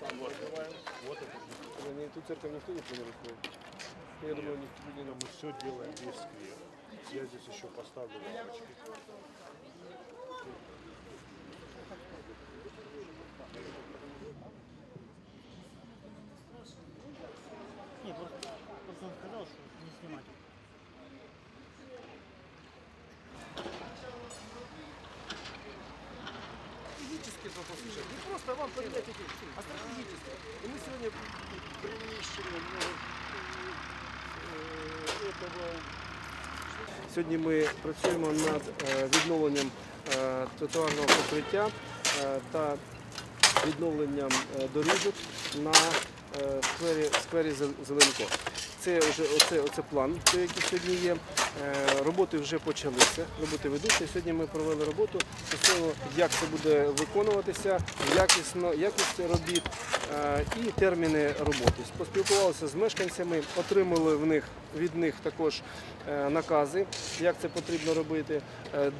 Вот вот, это. Не, Эту церковь никто не планирует Я думаю, никто не Мы все делаем весь сквер. Я здесь еще поставлю лавочки. Нет, просто вам передать эти, а стратегически. И мы сегодня перемещены этого. Сьогодні ми працюємо над е, відновленням е, тротуарного покриття е, та відновленням е, доріжок на е, сквері, сквері Зел- Зеленко. Це вже оце, оце план, який сьогодні є. Е, Роботи вже почалися, роботи ведуться. Сьогодні ми провели роботу стосовно, як це буде виконуватися, якісно, якість робіт е, і терміни роботи. Поспілкувалися з мешканцями, отримали в них від них також е, накази, як це потрібно робити,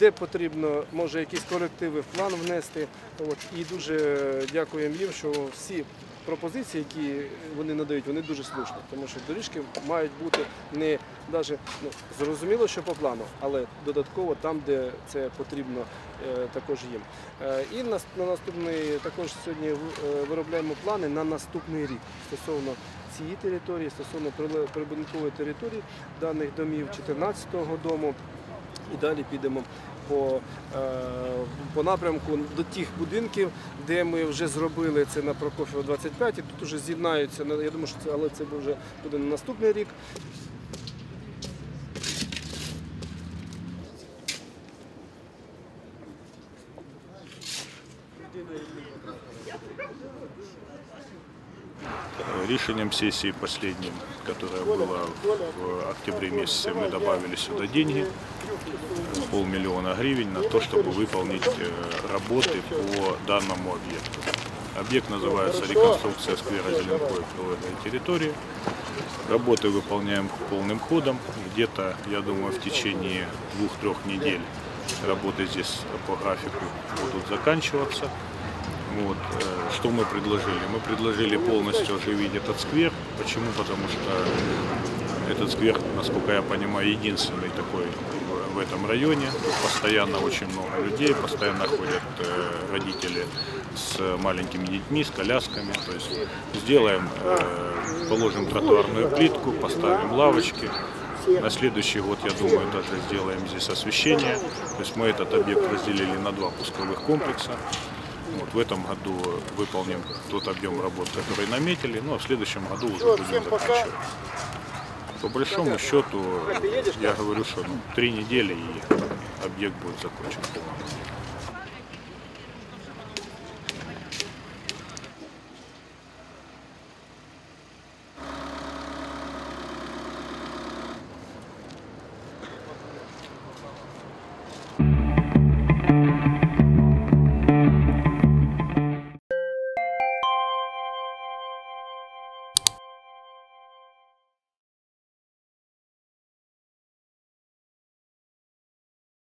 де потрібно, може якісь корективи в план внести. От і дуже дякуємо їм, що всі пропозиції, які вони надають, вони дуже слушні, тому що доріжки мають бути не навіть ну, зрозуміло, що по плану, але додатково там, де це потрібно е, також їм. Е, і на, на наступний також сьогодні е, виробляємо плани на наступний рік стосовно цієї території, стосовно прибудинкової території даних домів 14-го дому. І далі підемо по, е, по напрямку до тих будинків, де ми вже зробили це на Прокофєва 25, і тут вже з'єднаються. Я думаю, що це, але це вже буде на наступний рік. Решением сессии последним, которая была в октябре месяце, мы добавили сюда деньги, полмиллиона гривен, на то, чтобы выполнить э, работы по данному объекту. Объект называется «Реконструкция сквера Зеленкой природной территории». Работы выполняем полным ходом. Где-то, я думаю, в течение двух-трех недель работы здесь по графику будут заканчиваться. Вот. э, Что мы предложили? Мы предложили полностью оживить этот сквер. Почему? Потому что этот сквер, насколько я понимаю, единственный такой в- этом районе. Постоянно очень много людей, постоянно ходят э, родители с маленькими детьми, с колясками. То есть сделаем, э, положим тротуарную плитку, поставим лавочки. На следующий год, я думаю, даже сделаем здесь освещение. То есть мы этот объект разделили на два пусковых комплекса. Вот в этом году выполним тот объем работ, который наметили, ну а в следующем году уже будем заканчивать. По большому счету, я говорю, что ну, три недели и объект будет закончен полностью.